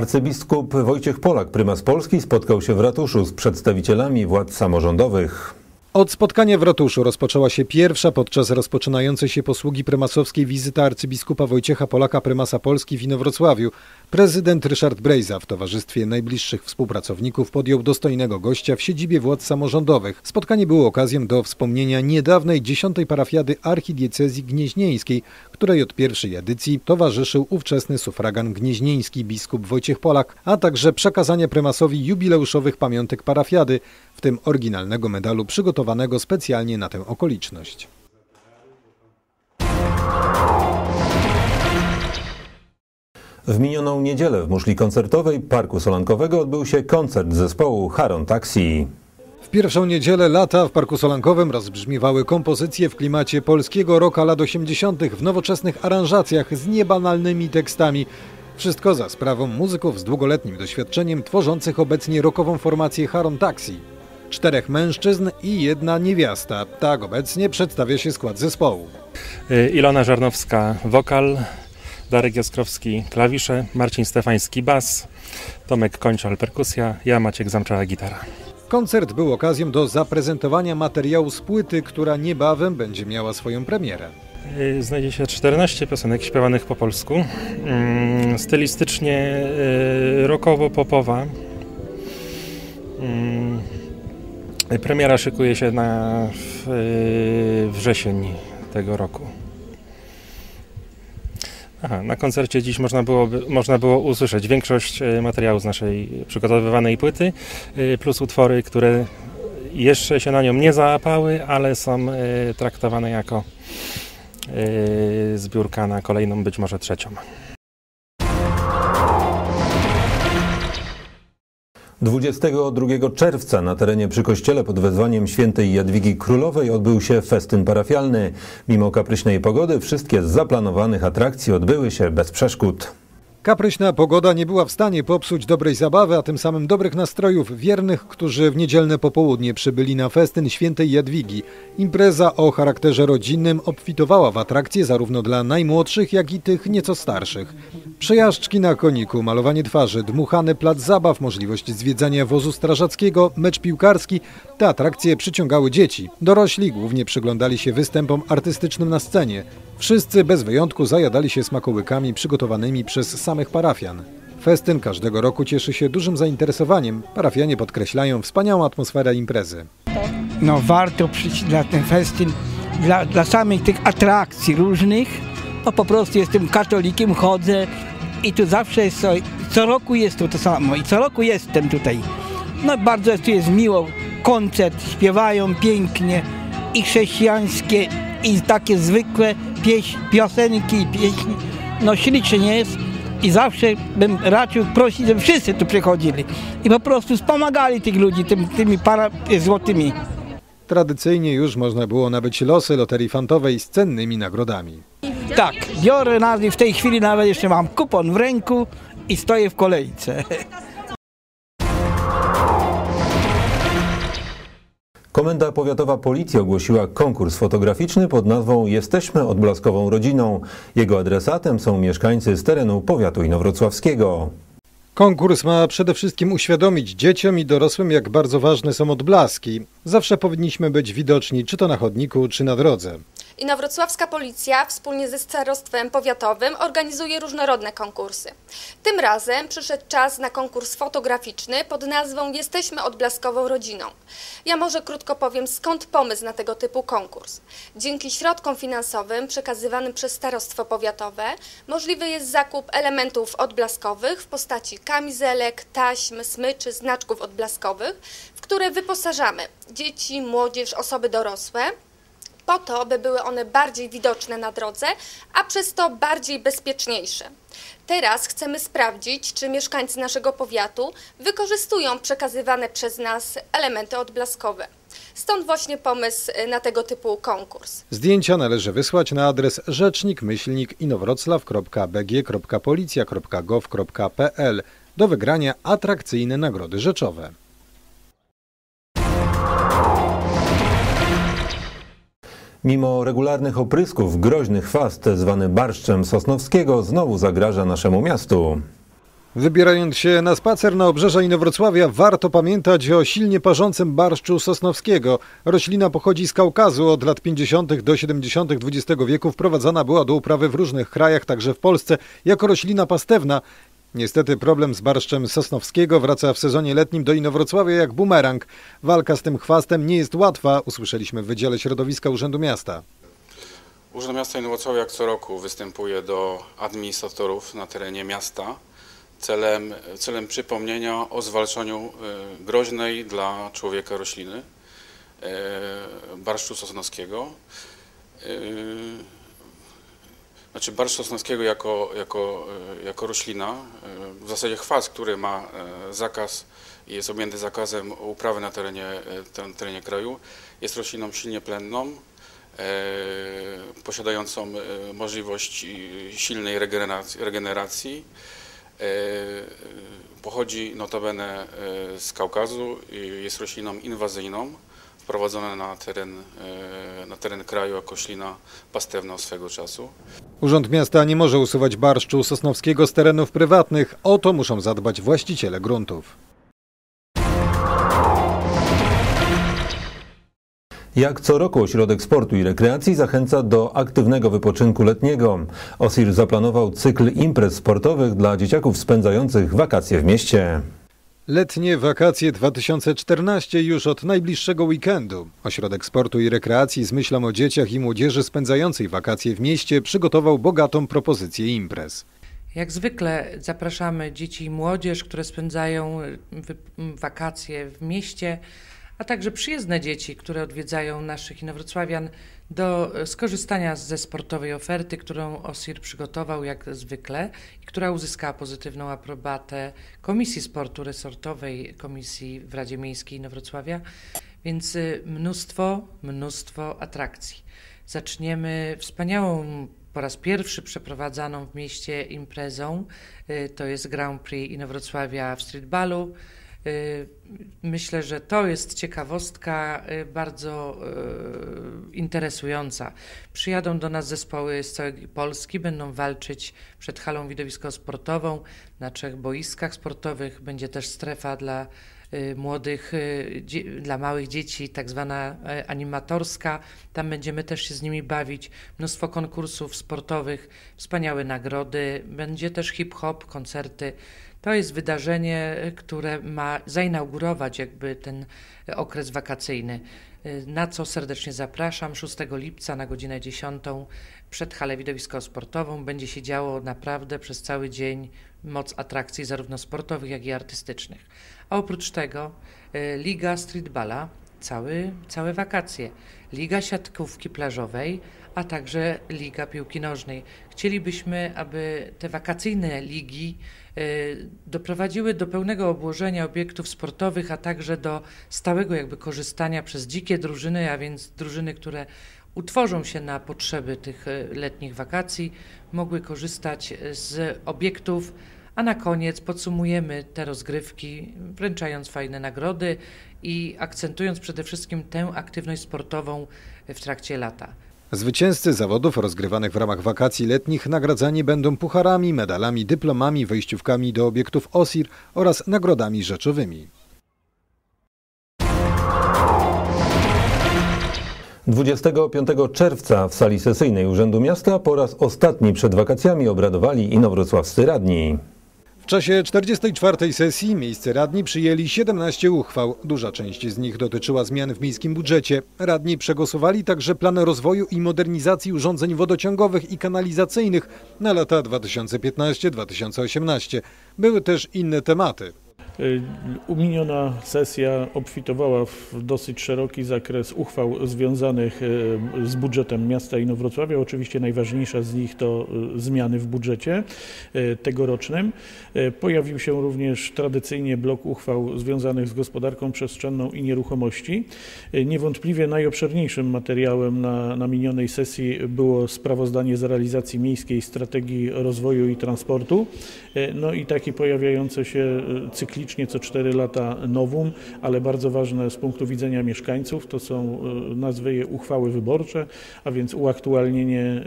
Arcybiskup Wojciech Polak, prymas Polski, spotkał się w ratuszu z przedstawicielami władz samorządowych. Od spotkania w ratuszu rozpoczęła się pierwsza podczas rozpoczynającej się posługi prymasowskiej wizyta arcybiskupa Wojciecha Polaka, prymasa Polski w Inowrocławiu. Prezydent Ryszard Brejza w towarzystwie najbliższych współpracowników podjął dostojnego gościa w siedzibie władz samorządowych. Spotkanie było okazją do wspomnienia niedawnej dziesiątej parafiady archidiecezji gnieźnieńskiej, której od pierwszej edycji towarzyszył ówczesny sufragan gnieźnieński biskup Wojciech Polak, a także przekazania prymasowi jubileuszowych pamiątek parafiady, w tym oryginalnego medalu przygotowanego specjalnie na tę okoliczność. W minioną niedzielę w muszli koncertowej Parku Solankowego odbył się koncert zespołu Haron Taxi. W pierwszą niedzielę lata w Parku Solankowym rozbrzmiewały kompozycje w klimacie polskiego rocka lat 80. w nowoczesnych aranżacjach z niebanalnymi tekstami. Wszystko za sprawą muzyków z długoletnim doświadczeniem tworzących obecnie rockową formację Haron Taxi. Czterech mężczyzn i jedna niewiasta. Tak obecnie przedstawia się skład zespołu. Ilona Żarnowska wokal, Darek Jaskrowski klawisze, Marcin Stefański bas, Tomek Kończal perkusja, ja Maciek Zamczała gitara. Koncert był okazją do zaprezentowania materiału z płyty, która niebawem będzie miała swoją premierę. Y, Znajdzie się 14 piosenek śpiewanych po polsku, Mm, stylistycznie y, rockowo-popowa. Premiera szykuje się na y, wrzesień tego roku. Aha, na koncercie dziś można było, można było usłyszeć większość e, materiału z naszej przygotowywanej płyty, e, plus utwory, które jeszcze się na nią nie załapały, ale są traktowane jako zbiórka na kolejną, być może trzecią. 22 czerwca na terenie przy kościele pod wezwaniem świętej Jadwigi Królowej odbył się festyn parafialny. Mimo kapryśnej pogody wszystkie z zaplanowanych atrakcji odbyły się bez przeszkód. Kapryśna pogoda nie była w stanie popsuć dobrej zabawy, a tym samym dobrych nastrojów wiernych, którzy w niedzielne popołudnie przybyli na festyn świętej Jadwigi. Impreza o charakterze rodzinnym obfitowała w atrakcje zarówno dla najmłodszych, jak i tych nieco starszych. Przejażdżki na koniku, malowanie twarzy, dmuchany plac zabaw, możliwość zwiedzania wozu strażackiego, mecz piłkarski. Te atrakcje przyciągały dzieci. Dorośli głównie przyglądali się występom artystycznym na scenie. Wszyscy bez wyjątku zajadali się smakołykami przygotowanymi przez samych parafian. Festyn każdego roku cieszy się dużym zainteresowaniem. Parafianie podkreślają wspaniałą atmosferę imprezy. no warto przyjść na ten festyn dla, dla samych tych atrakcji różnych. No po prostu jestem katolikiem, chodzę i tu zawsze jest, co, co roku jest to to samo i co roku jestem tutaj. No bardzo tu jest miło, koncert, śpiewają pięknie i chrześcijańskie i takie zwykłe pieśń, piosenki i pieśni. No ślicznie jest i zawsze bym raczył prosić, żeby wszyscy tu przychodzili i po prostu wspomagali tych ludzi tym, tymi para złotymi. Tradycyjnie już można było nabyć losy loterii fantowej z cennymi nagrodami. Tak, biorę nawet w tej chwili nawet jeszcze mam kupon w ręku i stoję w kolejce. Komenda Powiatowa Policji ogłosiła konkurs fotograficzny pod nazwą Jesteśmy odblaskową rodziną. Jego adresatem są mieszkańcy z terenu powiatu inowrocławskiego. Konkurs ma przede wszystkim uświadomić dzieciom i dorosłym, jak bardzo ważne są odblaski. Zawsze powinniśmy być widoczni, czy to na chodniku, czy na drodze. Inowrocławska Policja wspólnie ze Starostwem Powiatowym organizuje różnorodne konkursy. Tym razem przyszedł czas na konkurs fotograficzny pod nazwą Jesteśmy odblaskową rodziną. Ja może krótko powiem, skąd pomysł na tego typu konkurs. Dzięki środkom finansowym przekazywanym przez Starostwo Powiatowe możliwy jest zakup elementów odblaskowych w postaci kamizelek, taśm, smyczy, znaczków odblaskowych, w które wyposażamy dzieci, młodzież, osoby dorosłe po to, by były one bardziej widoczne na drodze, a przez to bardziej bezpieczniejsze. Teraz chcemy sprawdzić, czy mieszkańcy naszego powiatu wykorzystują przekazywane przez nas elementy odblaskowe. Stąd właśnie pomysł na tego typu konkurs. Zdjęcia należy wysłać na adres rzecznik-inowroclaw.bg.policja.gov.pl do wygrania atrakcyjne nagrody rzeczowe. Mimo regularnych oprysków groźnych chwast zwany barszczem Sosnowskiego znowu zagraża naszemu miastu. Wybierając się na spacer na obrzeża Inowrocławia, warto pamiętać o silnie parzącym barszczu sosnowskiego. Roślina pochodzi z Kaukazu. Od lat 50. do 70. XX wieku wprowadzana była do uprawy w różnych krajach, także w Polsce, jako roślina pastewna. Niestety problem z barszczem sosnowskiego wraca w sezonie letnim do Inowrocławia jak bumerang. Walka z tym chwastem nie jest łatwa, usłyszeliśmy w Wydziale Środowiska Urzędu Miasta. Urząd Miasta Inowrocławia jak co roku występuje do administratorów na terenie miasta celem, celem przypomnienia o zwalczaniu e, groźnej dla człowieka rośliny e, barszczu sosnowskiego. E, Znaczy barszcz sosnowskiego jako, jako, jako roślina, w zasadzie chwast, który ma zakaz i jest objęty zakazem uprawy na terenie, terenie kraju, jest rośliną silnie plenną, posiadającą możliwość silnej regeneracji, regeneracji E, pochodzi notabene e, z Kaukazu, jest rośliną inwazyjną, wprowadzona na teren, e, na teren kraju jako ślina pastewna swego czasu. Urząd Miasta nie może usuwać barszczu sosnowskiego z terenów prywatnych. O to muszą zadbać właściciele gruntów. Jak co roku Ośrodek Sportu i Rekreacji zachęca do aktywnego wypoczynku letniego. OSIR zaplanował cykl imprez sportowych dla dzieciaków spędzających wakacje w mieście. Letnie wakacje 2014 już od najbliższego weekendu. Ośrodek Sportu i Rekreacji z myślą o dzieciach i młodzieży spędzającej wakacje w mieście przygotował bogatą propozycję imprez. Jak zwykle zapraszamy dzieci i młodzież, które spędzają wakacje w mieście a także przyjezdne dzieci, które odwiedzają naszych inowrocławian do skorzystania ze sportowej oferty, którą OSIR przygotował jak zwykle i która uzyskała pozytywną aprobatę Komisji Sportu Resortowej Komisji w Radzie Miejskiej Inowrocławia, więc y, mnóstwo, mnóstwo atrakcji. Zaczniemy wspaniałą po raz pierwszy przeprowadzaną w mieście imprezą, y, to jest Grand Prix Inowrocławia w streetballu, myślę, że to jest ciekawostka y, bardzo y, interesująca. Przyjadą do nas zespoły z całej Polski, będą walczyć przed halą widowisko-sportową na trzech boiskach sportowych. Będzie też strefa dla młodych, dla małych dzieci, tak zwana animatorska. Tam będziemy też się z nimi bawić. Mnóstwo konkursów sportowych, wspaniałe nagrody. Będzie też hip-hop, koncerty. To jest wydarzenie, które ma zainaugurować jakby ten okres wakacyjny, na co serdecznie zapraszam. 6 lipca na godzinę 10 przed halę widowisko-sportową będzie się działo naprawdę przez cały dzień moc atrakcji zarówno sportowych, jak i artystycznych. A oprócz tego y, Liga Streetballa cały, całe wakacje, Liga Siatkówki Plażowej, a także Liga Piłki Nożnej. Chcielibyśmy, aby te wakacyjne ligi doprowadziły do pełnego obłożenia obiektów sportowych, a także do stałego jakby korzystania przez dzikie drużyny, a więc drużyny, które utworzą się na potrzeby tych y, letnich wakacji, mogły korzystać z obiektów, a na koniec podsumujemy te rozgrywki, wręczając fajne nagrody i akcentując przede wszystkim tę aktywność sportową w trakcie lata. Zwycięzcy zawodów rozgrywanych w ramach wakacji letnich nagradzani będą pucharami, medalami, dyplomami, wejściówkami do obiektów OSIR oraz nagrodami rzeczowymi. 25 czerwca w sali sesyjnej Urzędu Miasta po raz ostatni przed wakacjami obradowali inowrocławscy radni. W czasie 44. sesji miejsce radni przyjęli 17 uchwał. Duża część z nich dotyczyła zmian w miejskim budżecie. Radni przegłosowali także plan rozwoju i modernizacji urządzeń wodociągowych i kanalizacyjnych na lata 2015-2018. Były też inne tematy. Y, uminiona sesja obfitowała w dosyć szeroki zakres uchwał związanych y, z budżetem miasta Inowrocławia. Oczywiście najważniejsza z nich to y, zmiany w budżecie tegorocznym. Pojawił się również tradycyjnie blok uchwał związanych z gospodarką przestrzenną i nieruchomości. Niewątpliwie najobszerniejszym materiałem na, na minionej sesji było sprawozdanie z realizacji miejskiej strategii rozwoju i transportu. No i taki pojawiający się cykliczny praktycznie co 4 lata nowum, ale bardzo ważne z punktu widzenia mieszkańców to są, nazwę je uchwały wyborcze, a więc uaktualnienie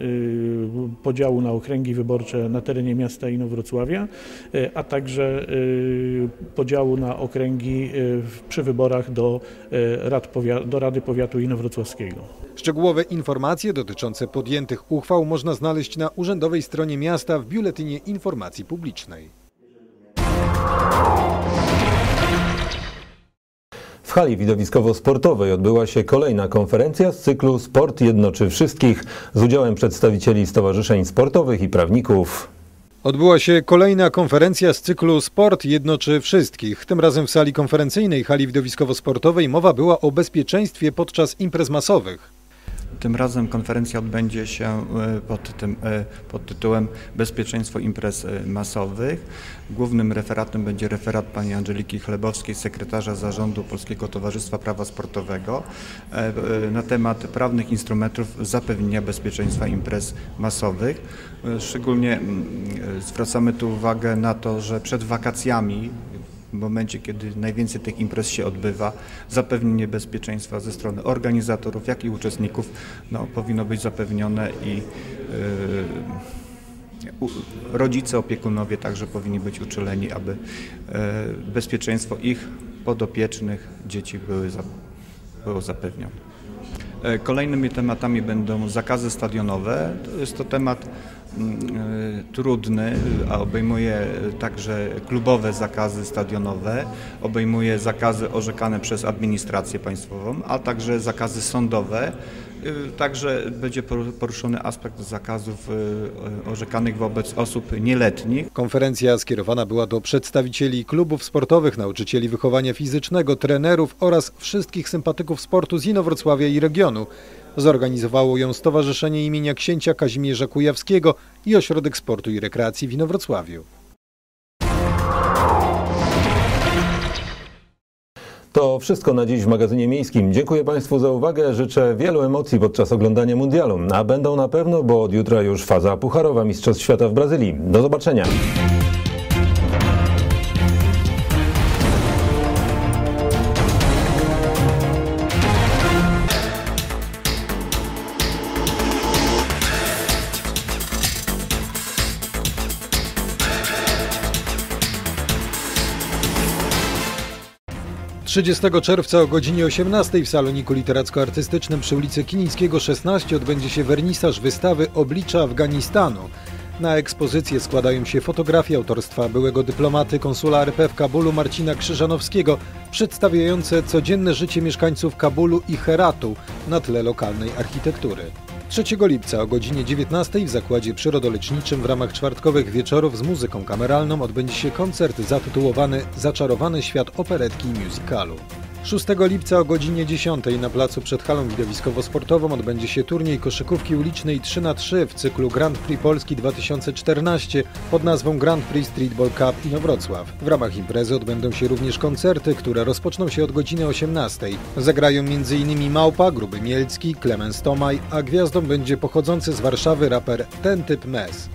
podziału na okręgi wyborcze na terenie miasta Inowrocławia, a także podziału na okręgi przy wyborach do, rad, do Rady Powiatu Inowrocławskiego. Szczegółowe informacje dotyczące podjętych uchwał można znaleźć na urzędowej stronie miasta w Biuletynie Informacji Publicznej. Hali widowiskowo-sportowej odbyła się kolejna konferencja z cyklu Sport jednoczy wszystkich z udziałem przedstawicieli stowarzyszeń sportowych i prawników. Odbyła się kolejna konferencja z cyklu Sport jednoczy wszystkich. Tym razem w sali konferencyjnej hali widowiskowo-sportowej mowa była o bezpieczeństwie podczas imprez masowych. Tym razem konferencja odbędzie się e, pod, tym, e, pod tytułem Bezpieczeństwo imprez e, masowych. Głównym referatem będzie referat pani Angeliki Chlebowskiej, sekretarza zarządu Polskiego Towarzystwa Prawa Sportowego na temat prawnych instrumentów zapewnienia bezpieczeństwa imprez masowych. Szczególnie mm, zwracamy tu uwagę na to, że przed wakacjami w momencie, kiedy najwięcej tych imprez się odbywa, zapewnienie bezpieczeństwa ze strony organizatorów, jak i uczestników no, powinno być zapewnione i yy, rodzice, opiekunowie także powinni być uczuleni, aby yy, bezpieczeństwo ich podopiecznych dzieci były, było zapewnione. E, kolejnymi tematami będą zakazy stadionowe. To jest to temat trudny, a obejmuje także klubowe zakazy stadionowe, obejmuje zakazy orzekane przez administrację państwową, a także zakazy sądowe. E, także będzie poruszony aspekt zakazów e, orzekanych wobec osób nieletnich. Konferencja skierowana była do przedstawicieli klubów sportowych, nauczycieli wychowania fizycznego, trenerów oraz wszystkich sympatyków sportu z Inowrocławia i regionu. Zorganizowało ją Stowarzyszenie imienia księcia Kazimierza Kujawskiego i Ośrodek Sportu i Rekreacji w Inowrocławiu. To wszystko na dziś w magazynie miejskim. Dziękuję Państwu za uwagę. Życzę wielu emocji podczas oglądania mundialu. A będą na pewno, bo od jutra już faza pucharowa Mistrzostw Świata w Brazylii. Do zobaczenia. 30 czerwca o godzinie 18 w saloniku literacko-artystycznym przy ulicy Kinińskiego 16 odbędzie się wernisaż wystawy Oblicza Afganistanu. Na ekspozycję składają się fotografie autorstwa byłego dyplomaty konsula RP w Kabulu Marcina Krzyżanowskiego, przedstawiające codzienne życie mieszkańców Kabulu i Heratu na tle lokalnej architektury. 3 lipca o godzinie 19 w Zakładzie Przyrodoleczniczym w ramach czwartkowych wieczorów z muzyką kameralną odbędzie się koncert zatytułowany Zaczarowany świat operetki i musicalu. 6 lipca o godzinie 10 na placu przed halą widowiskowo-sportową odbędzie się turniej koszykówki ulicznej 3 na 3 w cyklu Grand Prix Polski 2014 pod nazwą Grand Prix Streetball Cup Inowrocław. W ramach imprezy odbędą się również koncerty, które rozpoczną się od godziny 18. Zagrają m.in. Małpa, Gruby Mielcki, Klemens Tomaj, a gwiazdą będzie pochodzący z Warszawy raper Ten Typ Mes.